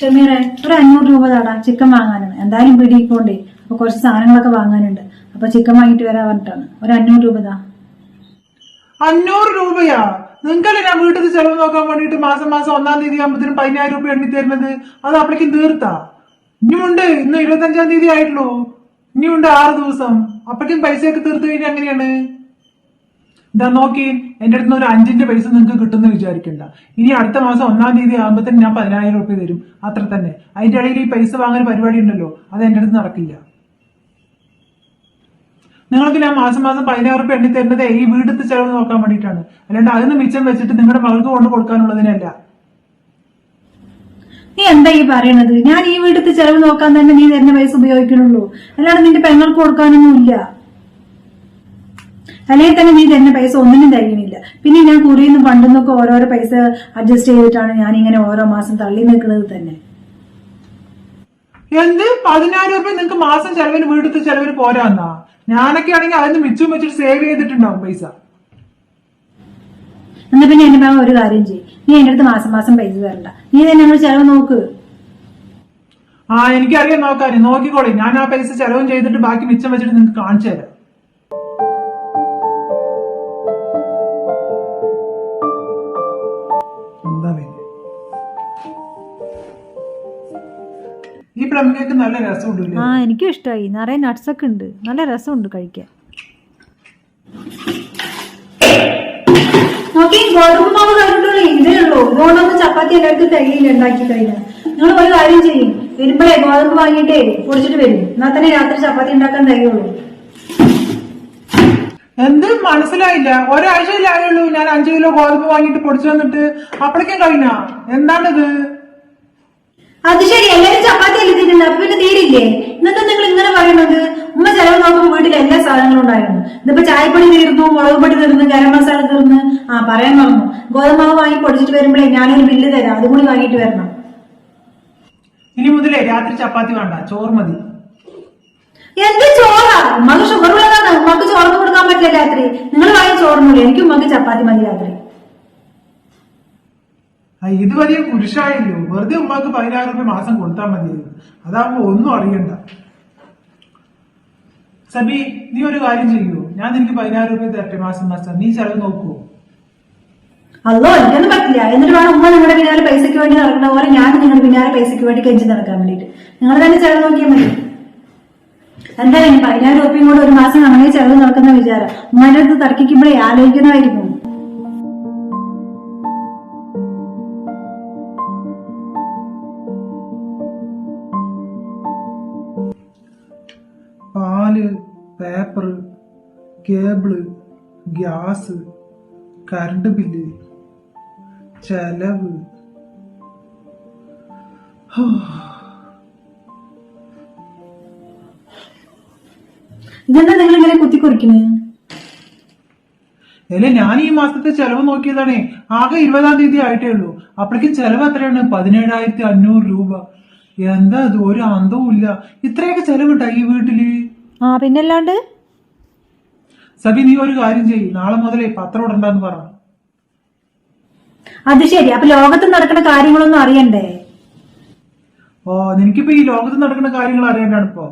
ഷമീറെ ഒരു അഞ്ഞൂറ് രൂപ താടാ ചിക്കൻ വാങ്ങാനാണ്. എന്തായാലും പിടിയിപ്പോണ്ടേ അപ്പൊ കുറച്ച് സാധനങ്ങളൊക്കെ വാങ്ങാനുണ്ട്. അപ്പൊ ചിക്കൻ വാങ്ങിട്ട് വരാൻ പറഞ്ഞിട്ടാണ്. ഒരു അഞ്ഞൂറ് രൂപ താ. അഞ്ഞൂറ് രൂപയാ? നിങ്ങൾ ഞാൻ വീട്ടിൽ ചെലവ് നോക്കാൻ വേണ്ടിട്ട് മാസം മാസം ഒന്നാം തീയതി ആകുമ്പോഴത്തേനും പതിനായിരം രൂപ എണ്ണി തരുന്നത്. അത് അപ്പോഴേക്കും തീർത്താ? ഇനിയുണ്ട്. ഇന്ന് ഇരുപത്തഞ്ചാം തീയതി ആയിട്ടുള്ളൂ. ഇനിയുണ്ട് ആറ് ദിവസം. അപ്പോഴേക്കും പൈസയൊക്കെ തീർത്തു കഴിഞ്ഞാൽ എങ്ങനെയാണ്? ഇതാ നോക്കി എന്റെ അടുത്ത് ഒരു അഞ്ചിന്റെ പൈസ നിങ്ങൾക്ക് കിട്ടുമെന്ന് വിചാരിക്കണ്ട. ഇനി അടുത്ത മാസം ഒന്നാം തീയതി ആകുമ്പോഴത്തേനും ഞാൻ പതിനായിരം റുപ്യ തരും. അത്ര തന്നെ. അതിന്റെ ഇടയിൽ ഈ പൈസ വാങ്ങാൻ പരിപാടി ഉണ്ടല്ലോ അത് എന്റെ അടുത്ത് നടക്കില്ല. നിങ്ങൾക്ക് ഞാൻ മാസം മാസം പതിനായിരം റുപ്യ എണ്ണി തരുന്നത് ഈ വീടത്തെ ചെലവ് നോക്കാൻ വേണ്ടിയിട്ടാണ്. അല്ലാണ്ട് അതിന് മിച്ചം വെച്ചിട്ട് നിങ്ങളുടെ മകൾക്ക് കൊണ്ട് കൊടുക്കാനുള്ളതിനല്ല നീ എന്താ ഈ പറയണത്? ഞാൻ ഈ വീടത്തെ ചെലവ് നോക്കാൻ തന്നെ നീ തരുന്ന പൈസ ഉപയോഗിക്കണുള്ളൂ. അല്ലാണ്ട് നിന്റെ പെങ്ങൾക്ക് കൊടുക്കാനൊന്നും ഇല്ല. അല്ലെങ്കിൽ തന്നെ നീ തരുന്ന പൈസ ഒന്നിനും തികയണില്ല പിന്നെ ഞാൻ കുറിയിൽ പണ്ടെന്നൊക്കെ ഓരോരോ പൈസ അഡ്ജസ്റ്റ് ചെയ്തിട്ടാണ് ഞാൻ ഇങ്ങനെ ഓരോ മാസം തള്ളി നിൽക്കുന്നത് തന്നെ. എന്ത്? പതിനായിരം രൂപ നിങ്ങൾക്ക് മാസം ചെലവിന് വീടത്തെ ചെലവിന് പോരാന്നാ ഞാനൊക്കെ ആണെങ്കിൽ അതിന് മിച്ചം വെച്ചിട്ട് സേവ് ചെയ്തിട്ടുണ്ടാവും പൈസ. എന്നാ പിന്നെ എന്റെ ഒരു കാര്യം ചെയ്യും. നീ എന്റെ അടുത്ത് മാസം മാസം പൈസ തരണ്ട. നീ തന്നെ നമ്മൾ ചെലവ് നോക്ക്. ആ എനിക്കറിയാം നോക്കാൻ നോക്കിക്കോളി. ഞാൻ ആ പൈസ ചെലവും ചെയ്തിട്ട് ബാക്കി മിച്ചം വെച്ചിട്ട് നിങ്ങൾക്ക് കാണിച്ചു തരാം. ഈ പ്രമുഖക്ക് നല്ല രസമുണ്ടല്ലേ ആ എനിക്കും ഇഷ്ടമായി നിറയെ നട്ട്സ് ഒക്കെ ഉണ്ട്. നല്ല രസമുണ്ട് കഴിക്കാൻ. നോക്കി ഗോതമ്പ് മാവ് കഴിഞ്ഞിട്ടുള്ളൂ ഇതേ ഉള്ളൂ. ഗോതമ്പ് ചപ്പാത്തി എല്ലാവർക്കും തികയില്ല ഉണ്ടാക്കി കഴിഞ്ഞാൽ നിങ്ങൾ ഒരു കാര്യം ചെയ്യും. വരുമ്പോഴേ ഗോതമ്പ് വാങ്ങിയിട്ടേ പൊടിച്ചിട്ട് വരും. എന്നാൽ തന്നെ രാത്രി ചപ്പാത്തി ഉണ്ടാക്കാൻ തികയുള്ളൂ എന്ത്? മനസ്സിലായില്ല. ഒരാഴ്ചയിലായുള്ളൂ ഞാൻ അഞ്ചു കിലോ ഗോതമ്പ് വാങ്ങിയിട്ട് പൊടിച്ചു വന്നിട്ട് അപ്പോഴേക്കും കഴിഞ്ഞ. എന്താണിത്? അത് ശരി എല്ലാരും ചപ്പാത്തി അല്ലേ തിന്നുന്നത് അപ്പൊ പിന്നെ തീരില്ലേ? ഇന്നത്തെ നിങ്ങൾ ഇങ്ങനെ പറയുന്നത്? ഉമ്മ ചെലവ് നോക്കുമ്പോൾ വീട്ടിൽ എല്ലാ സാധനങ്ങളും ഉണ്ടായിരുന്നു. ഇതിപ്പോ ചായപ്പൊടി തീർന്നു മുളക് പൊടി തീർന്നു ഗരം മസാല തീർന്നു. ആ പറയാൻ പറഞ്ഞു ഗോതമ്പാവ് വാങ്ങി പൊടിച്ചിട്ട് വരുമ്പോഴേ ഞാനൊരു ബില്ല് തരാം. അതും കൂടി വാങ്ങിയിട്ട് വരണം. ഇനി മുതലേ രാത്രി ചപ്പാത്തി വേണ്ട ചോറ് മതി. എന്ത് ചോറാ? ഉമ്മക്ക് ഷുഗർ ഉള്ളതാണ്. ഉമ്മക്ക് ചോറൊന്നും കൊടുക്കാൻ പറ്റില്ല രാത്രി. നിങ്ങൾ വാങ്ങി ചോറിനുള്ളൂ എനിക്ക് ഉമ്മക്ക് ചപ്പാത്തി മതി രാത്രി. ഇത് വലിയ കുരിശായല്ലോ. വെറുതെ ഉമ്മാക്ക് പതിനായിരം രൂപ മാസം കൊടുത്താൽ മതി. അതാകുമ്പോ ഒന്നും അറിയണ്ട. സബി നീ ഒരു കാര്യം ചെയ്യൂ. ഞാൻ നിനക്ക് പതിനായിരം രൂപ തരട്ടെ മാസം മാസം. നീ ചെലവ് നോക്കൂ. അല്ലോ എനിക്കൊന്നും പറ്റില്ല. എന്നിട്ട് വേണം ഉമ്മ നിങ്ങളുടെ പിന്നാലെ പൈസയ്ക്ക് വേണ്ടി നടക്കുന്ന പോലെ ഞാൻ നിങ്ങളുടെ പിന്നാലെ പൈസയ്ക്ക് വേണ്ടി കെഞ്ചി നടക്കാൻ വേണ്ടിയിട്ട്. നിങ്ങൾ തന്നെ ചെലവ് നോക്കിയാൽ മതി. എന്തായാലും പതിനായിരം രൂപയും കൂടെ ഒരു മാസം നമ്മളെ ചെലവ് നടക്കുന്ന വിചാരം ഉമ്മാനടുത്ത് തർക്കിക്കുമ്പോഴേ ആലോചിക്കണമായിരിക്കും കേബിൾ ഗ്യാസ് കറണ്ട് ബില്ല് ചെലവ്. ഇതെന്താ നിങ്ങൾ ഇങ്ങനെ കുത്തിക്കുറിക്കുന്നത് അല്ലേ ഞാൻ ഈ മാസത്തെ ചെലവ് നോക്കിയതാണേ. ആകെ ഇരുപതാം തീയതി ആയിട്ടേ ഉള്ളൂ. അപ്പോഴേക്കും ചെലവ് എത്രയാണ്? പതിനേഴായിരത്തി അഞ്ഞൂറ് രൂപ. എന്താ ഇത്? ഒരു അന്തവും ഇല്ല ഇത്രയൊക്കെ ചെലവുണ്ടായി ഈ വീട്ടിൽ? ആ പിന്നല്ലാണ്ട്? സബി നീ ഒരു കാര്യം ചെയ്യ്. നാളെ മുതലേ പത്രം ഇടണ്ടെന്ന് പറ. അത് ശരി. അപ്പൊ ലോകത്ത് നടക്കുന്ന കാര്യങ്ങളൊന്നും അറിയണ്ടേ? ഓ നിനക്കിപ്പോ ഈ ലോകത്ത് നടക്കുന്ന കാര്യങ്ങൾ അറിയേണ്ടാണ് ഇപ്പോ.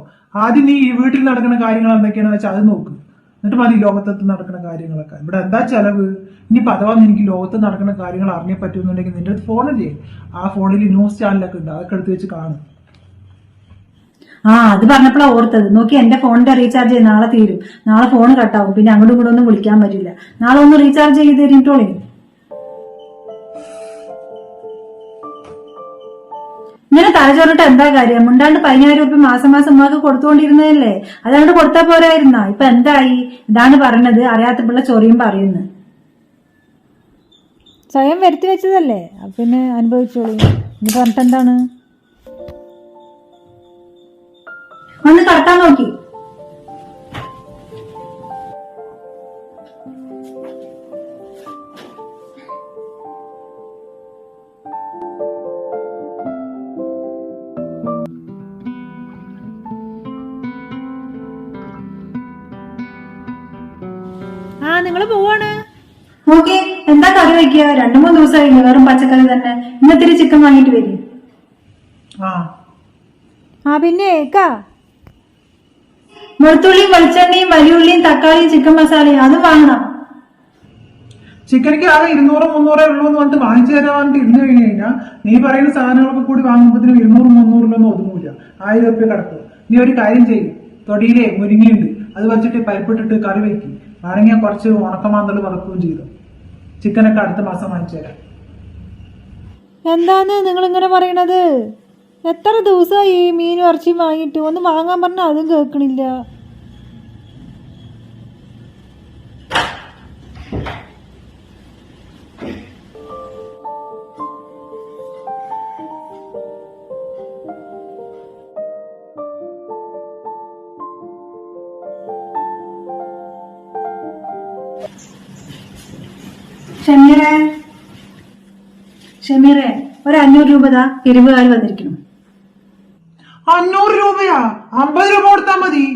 ആദ്യം നീ ഈ വീട്ടിൽ നടക്കുന്ന കാര്യങ്ങൾ എന്തൊക്കെയാണെന്ന് വെച്ചാൽ അത് നോക്ക്. എന്നിട്ട് മതി ലോകത്ത് നടക്കുന്ന കാര്യങ്ങളൊക്കെ. ഇവിടെ എന്താ ചെലവ്? ഇനി അഥവാ എനിക്ക് ലോകത്ത് നടക്കുന്ന കാര്യങ്ങൾ അറിഞ്ഞേ പറ്റുമെന്നുണ്ടെങ്കിൽ നിന്റെ ഫോണില്ലേ? ആ ഫോണിൽ ന്യൂസ് ചാനലൊക്കെ ഉണ്ട്. അതൊക്കെ എടുത്ത് വെച്ച് കാണും. ആ അത് പറഞ്ഞപ്പോഴാ ഓർത്തത്. നോക്കി എന്റെ ഫോണിന്റെ റീചാർജ് നാളെ തീരും. നാളെ ഫോൺ കട്ടാവും. പിന്നെ അങ്ങോട്ടും ഇങ്ങോട്ടും ഒന്നും വിളിക്കാൻ പറ്റില്ല. നാളെ ഒന്ന് റീചാർജ് ചെയ്ത് തരിട്ടോളേ ഇങ്ങനെ തലചോറിട്ട് എന്താ കാര്യം? മുണ്ടാണ്ട് പതിനായിരം രൂപ മാസം മാസം ഉമ്മാക്ക് കൊടുത്തുകൊണ്ടിരുന്നതല്ലേ അതുകൊണ്ട് കൊടുത്താ പോരായിരുന്ന? ഇപ്പൊ എന്തായി? ഇതാണ് പറയണത്. അറിയാത്ത പിള്ള ചൊറിയും പറയുന്നു. സ്വയം വരുത്തി വെച്ചതല്ലേ? പിന്നെ അനുഭവിച്ചോളൂ. ഇനി പറഞ്ഞിട്ട് എന്താണ് ഒന്ന് കടത്താൻ നോക്കി. ആ നിങ്ങൾ പോവാണ്. ഓക്കെ എന്താ കറി വെക്കുക? രണ്ടു മൂന്ന് ദിവസം കഴിഞ്ഞു വെറും പച്ചക്കറി തന്നെ. ഇന്നത്തിരി ചിക്കൻ വാങ്ങിട്ട് വരും. ആ. ആ പിന്നെ ഏക്കാ? വെളുത്തുള്ളിയും വെളിച്ചെണ്ണയും വലിയുള്ളിയും തക്കാളിയും ചിക്കൻ മസാലയും അതും വാങ്ങണം. ചിക്കനിക്ക് ആകെ ഇരുന്നൂറ് മുന്നൂറേ ഉള്ളൂ എന്ന് പറഞ്ഞിട്ട് വാങ്ങിച്ചു തരാൻ ഇരുന്ന് കഴിഞ്ഞു കഴിഞ്ഞാൽ നീ പറയുന്ന സാധനങ്ങളൊക്കെ കൂടി വാങ്ങുമ്പോഴത്തേനും ഇരുന്നൂറ് മുന്നൂറിലൊന്നും ഒതുങ്ങൂല. ആയിരം റുപ്യ കിടക്കും നീ ഒരു കാര്യം ചെയ്യും. തൊടിയിലെ മുരിങ്ങയുണ്ട്. അത് വെച്ചിട്ട് പരിപ്പിട്ടിട്ട് കറി വയ്ക്കും വേണമെങ്കിൽ കുറച്ച് ഉണക്കമാന്തൽ വറക്കുകയും ചെയ്തു. ചിക്കനൊക്കെ അടുത്ത മാസം വാങ്ങിച്ചു തരാം. എന്താന്ന് നിങ്ങൾ ഇങ്ങനെ പറയണത്? എത്ര ദിവസമായി ഈ മീനും ഇറച്ചിയും വാങ്ങിയിട്ട്? ഒന്ന് വാങ്ങാൻ പറഞ്ഞാൽ അതും കേൾക്കണില്ല. ഷമീറെ ഷമീറെ ഒരു അഞ്ഞൂറ് രൂപ താ എരിവുകാർ വന്നിരിക്കുന്നു. അഞ്ഞൂറ് രൂപയാ? അമ്പത് രൂപ കൊടുത്താൽ മതി.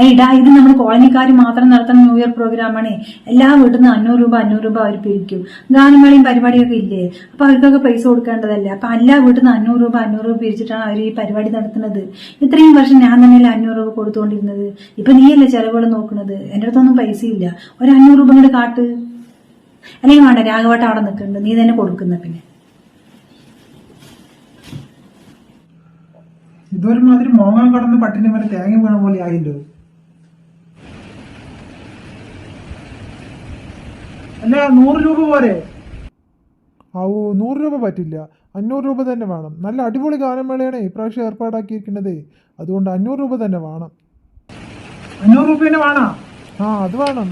അയ്യടാ ഇത് നമ്മൾ കോളനിക്കാർ മാത്രം നടത്തുന്ന ന്യൂ ഇയർ പ്രോഗ്രാമാണ് എല്ലാ വീട്ടിൽ നിന്ന് അഞ്ഞൂറ് രൂപ അഞ്ഞൂറ് രൂപ അവർ പിരിക്കും. ഗാനമേളയും പരിപാടിയൊക്കെ ഇല്ലേ? അപ്പൊ അവർക്കൊക്കെ പൈസ കൊടുക്കേണ്ടതല്ലേ? അപ്പൊ എല്ലാ വീട്ടിൽ നിന്ന് അഞ്ഞൂറ് രൂപ അഞ്ഞൂറ് രൂപ പിരിച്ചിട്ടാണ് അവർ ഈ പരിപാടി നടത്തുന്നത്. ഇത്രയും വർഷം ഞാൻ തന്നെയല്ലേ അഞ്ഞൂറ് രൂപ കൊടുത്തുകൊണ്ടിരുന്നത് ഇപ്പൊ നീയല്ലേ ചെലവുകൾ നോക്കുന്നത്? എന്റെ അടുത്തൊന്നും പൈസ ഇല്ല ഒരു അഞ്ഞൂറ് രൂപ ഇങ്ങോട്ട് കാട്ട്. അല്ലെങ്കിൽ വേണ്ട രാഘവട്ട അവിടെ നിൽക്കുന്നുണ്ട്. നീ തന്നെ കൊടുക്കുന്ന പിന്നെ. ഇതൊരുമാതിരി മോങ്ങാൻ കടന്ന് പട്ടിണി വരെ തേങ്ങ വീണ പോലെ ആയില്ലോ. അല്ല നൂറ് രൂപ പോരെ? ഓ നൂറ് രൂപ പറ്റില്ല. അഞ്ഞൂറ് രൂപ തന്നെ വേണം. നല്ല അടിപൊളി ഗാനമേളയാണ് ഇപ്രാവശ്യം ഏർപ്പാടാക്കിയിരിക്കുന്നത്. അതുകൊണ്ട് അഞ്ഞൂറ് രൂപ തന്നെ വേണം. അഞ്ഞൂറ് രൂപ തന്നെ വേണോ? ആ അത് വേണം.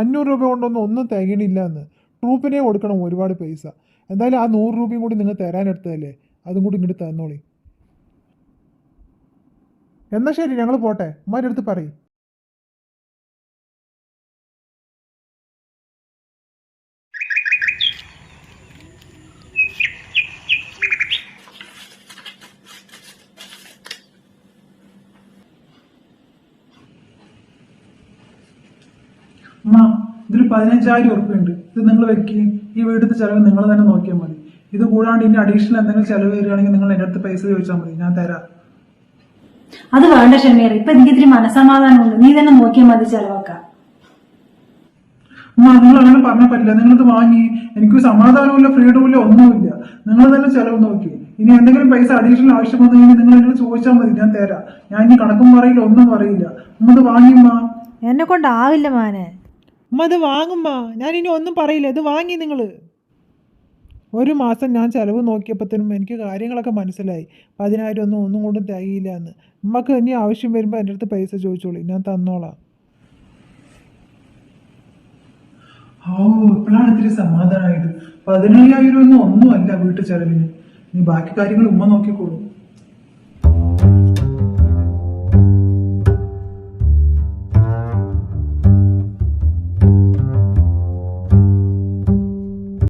അഞ്ഞൂറ് രൂപ കൊണ്ടൊന്നും ഒന്നും തികയണില്ല എന്ന്. ട്രൂപ്പിനെ കൊടുക്കണം ഒരുപാട് പൈസ. എന്തായാലും ആ നൂറ് രൂപയും കൂടി നിങ്ങൾ തരാനെടുത്തതല്ലേ? അതും കൂടി ഇങ്ങോട്ട് തന്നോളി. എന്നാൽ ശരി ഞങ്ങൾ പോട്ടെ. ഉമ്മാരുടെ അടുത്ത് പറയും. അമ്മ ഇതിൽ പതിനഞ്ചായിരം ഉറപ്പുണ്ട് ഇത് നിങ്ങൾ വെക്കുകയും ഈ വീടിന്റെ ചെലവ് നിങ്ങൾ തന്നെ നോക്കിയാൽ മതി. ഇത് കൂടാണ്ട് ഇനി അഡീഷണൽ എന്തെങ്കിലും ചെലവ് വരികയാണെങ്കിൽ നിങ്ങൾ എന്റെ അടുത്ത് പൈസ ചോദിച്ചാൽ മതി. ഞാൻ തരാം. അത് വേണ്ട ഷമീർ ഇപ്പൊ എനിക്ക് ഇത്തിരി മനസമാധാനമുണ്ട് നീ തന്നെ നോക്കിയാൽ മതി ചെലവാക്കാം. നിങ്ങൾ അങ്ങനെ പറഞ്ഞാൽ പറ്റില്ല. നിങ്ങളിത് വാങ്ങി. എനിക്ക് സമാധാനമില്ല ഫ്രീഡമില്ല ഇല്ല ഒന്നുമില്ല. നിങ്ങൾ തന്നെ ചെലവ് നോക്കി. ഇനി എന്തെങ്കിലും പൈസ അഡീഷണൽ ആവശ്യം വന്നു കഴിഞ്ഞാൽ നിങ്ങൾ എന്നോട് ചോദിച്ചാൽ മതി. ഞാൻ തരാം. ഞാൻ ഇനി കണക്കും പറയില്ല ഒന്നും പറയില്ല. അമ്മ വാങ്ങിയമ്മാ എന്നെ കൊണ്ടാവില്ല മാനെ. അമ്മ ഇത് വാങ്ങുമ്മാ ഞാൻ ഇനി ഒന്നും പറയില്ല. ഇത് വാങ്ങി നിങ്ങൾ ഒരു മാസം ഞാൻ ചിലവ് നോക്കിയപ്പോഴത്തേനും എനിക്ക് കാര്യങ്ങളൊക്കെ മനസ്സിലായി. പതിനായിരം ഒന്നും ഒന്നും കൊണ്ടും തികയില്ല എന്ന് നമുക്ക് ഇനി ആവശ്യം വരുമ്പോൾ എന്റെ അടുത്ത് പൈസ ചോദിച്ചോളൂ. ഞാൻ തന്നോളാം. ഓ ഇപ്പോഴാണ് ഇത്തിരി സമാധാനമായത് പതിനയ്യായിരം ഒന്നും അല്ല വീട്ടു ചെലവിന് ഇനി ബാക്കി കാര്യങ്ങൾ ഉമ്മ നോക്കിക്കോളൂ.